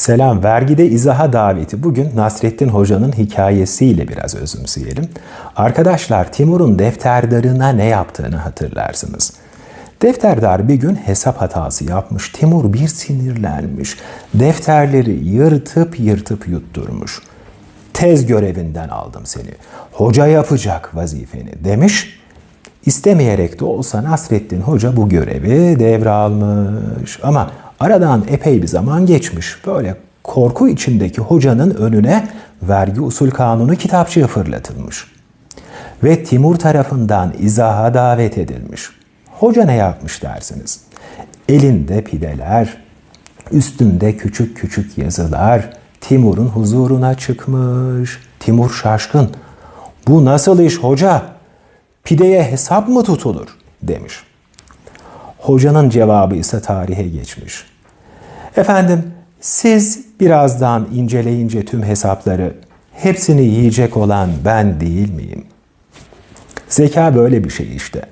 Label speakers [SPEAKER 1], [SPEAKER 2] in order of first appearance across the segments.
[SPEAKER 1] Selam, vergide izaha daveti. Bugün Nasrettin Hoca'nın hikayesiyle biraz özümseyelim. Arkadaşlar Timur'un defterdarına ne yaptığını hatırlarsınız. Defterdar bir gün hesap hatası yapmış. Timur bir sinirlenmiş. Defterleri yırtıp yırtıp yutturmuş. Tez görevinden aldım seni. Hoca yapacak vazifeni demiş. İstemeyerek de olsa Nasrettin Hoca bu görevi devralmış. Ama aradan epey bir zaman geçmiş. Böyle korku içindeki hocanın önüne vergi usul kanunu kitapçığı fırlatılmış. Ve Timur tarafından izaha davet edilmiş. Hoca ne yapmış dersiniz? Elinde pideler, üstünde küçük küçük yazılar, Timur'un huzuruna çıkmış. Timur şaşkın. Bu nasıl iş hoca? Pideye hesap mı tutulur? demiş. Hocanın cevabı ise tarihe geçmiş. Efendim siz birazdan inceleyince tüm hesapları hepsini yiyecek olan ben değil miyim? Zeka böyle bir şey işte.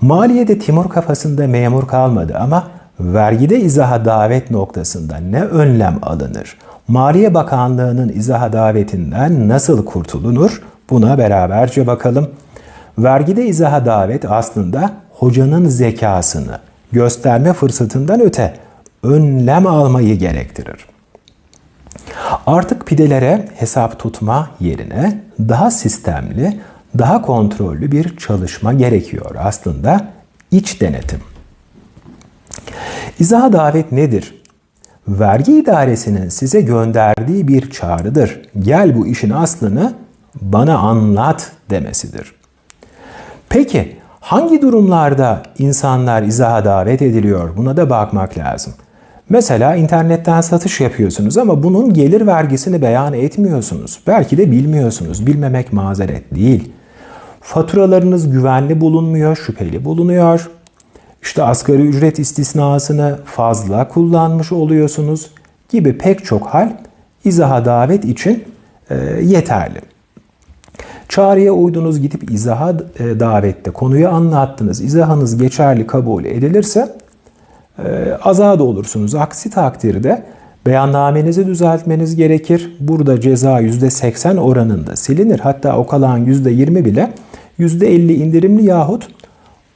[SPEAKER 1] Maliyede Timur kafasında memur kalmadı ama vergide izaha davet noktasında ne önlem alınır? Maliye Bakanlığı'nın izaha davetinden nasıl kurtulunur? Buna beraberce bakalım. Vergide izaha davet aslında hocanın zekasını gösterme fırsatından öte önlem almayı gerektirir. Artık pidelere hesap tutma yerine daha sistemli, daha kontrollü bir çalışma gerekiyor. Aslında iç denetim. İzaha davet nedir? Vergi idaresinin size gönderdiği bir çağrıdır. Gel bu işin aslını bana anlat demesidir. Peki hangi durumlarda insanlar izaha davet ediliyor? Buna da bakmak lazım. Mesela internetten satış yapıyorsunuz ama bunun gelir vergisini beyan etmiyorsunuz. Belki de bilmiyorsunuz. Bilmemek mazeret değil. Faturalarınız güvenli bulunmuyor, şüpheli bulunuyor. İşte asgari ücret istisnasını fazla kullanmış oluyorsunuz gibi pek çok hal izaha davet için e, yeterli. Çağrıya uydunuz gidip izaha e, davette konuyu anlattınız. İzahınız geçerli kabul edilirse azad olursunuz. Aksi takdirde beyannamenizi düzeltmeniz gerekir. Burada ceza %80 oranında silinir. Hatta o kalan %20 bile %50 indirimli yahut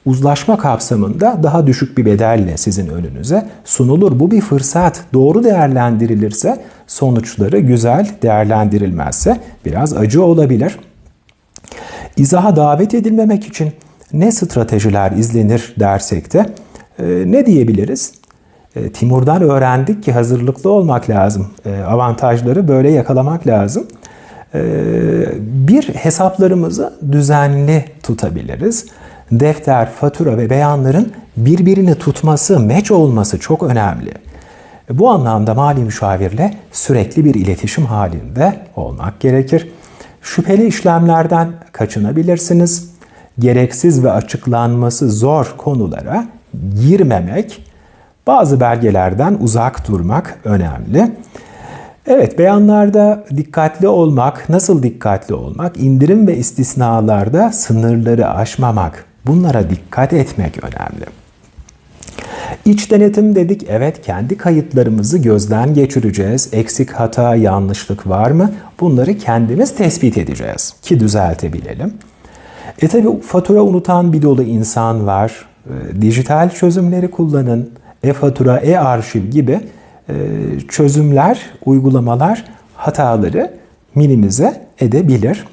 [SPEAKER 1] uzlaşma kapsamında daha düşük bir bedelle sizin önünüze sunulur. Bu bir fırsat. Doğru değerlendirilirse sonuçları güzel, değerlendirilmezse biraz acı olabilir. İzaha davet edilmemek için ne stratejiler izlenir dersek de ne diyebiliriz? E, Timur'dan öğrendik ki hazırlıklı olmak lazım. E, avantajları böyle yakalamak lazım. Bir hesaplarımızı düzenli tutabiliriz. Defter, fatura ve beyanların birbirini tutması, meç olması çok önemli. Bu anlamda mali müşavirle sürekli bir iletişim halinde olmak gerekir. Şüpheli işlemlerden kaçınabilirsiniz. Gereksiz ve açıklanması zor konulara girmemek, bazı belgelerden uzak durmak önemli. Evet, beyanlarda dikkatli olmak, nasıl dikkatli olmak? İndirim ve istisnalarda sınırları aşmamak, bunlara dikkat etmek önemli. İç denetim dedik. Evet kendi kayıtlarımızı gözden geçireceğiz. Eksik hata, yanlışlık var mı? Bunları kendimiz tespit edeceğiz ki düzeltebilelim. E tabi fatura unutan bir dolu insan var. E, dijital çözümleri kullanın. E-fatura, e-arşiv gibi e, çözümler, uygulamalar hataları minimize edebilir.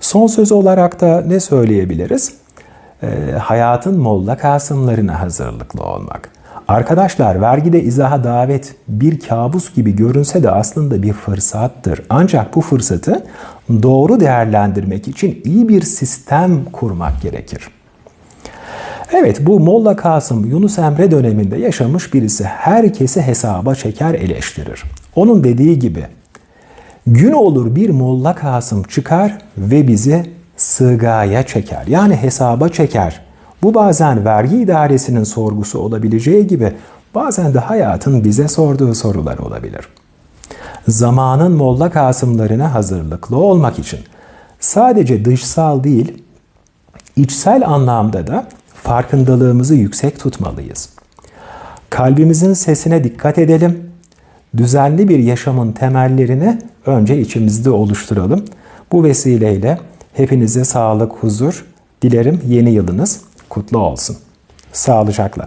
[SPEAKER 1] Son söz olarak da ne söyleyebiliriz? e, hayatın molla kasımlarına hazırlıklı olmak. Arkadaşlar vergide izaha davet bir kabus gibi görünse de aslında bir fırsattır. Ancak bu fırsatı doğru değerlendirmek için iyi bir sistem kurmak gerekir. Evet bu Molla Kasım Yunus Emre döneminde yaşamış birisi herkesi hesaba çeker eleştirir. Onun dediği gibi gün olur bir Molla Kasım çıkar ve bizi sığgaya çeker. Yani hesaba çeker. Bu bazen vergi idaresinin sorgusu olabileceği gibi bazen de hayatın bize sorduğu sorular olabilir. Zamanın Molla Kasımlarına hazırlıklı olmak için sadece dışsal değil, içsel anlamda da farkındalığımızı yüksek tutmalıyız. Kalbimizin sesine dikkat edelim. düzenli bir yaşamın temellerini önce içimizde oluşturalım. Bu vesileyle hepinize sağlık, huzur dilerim. Yeni yılınız kutlu olsun. Sağlıcakla.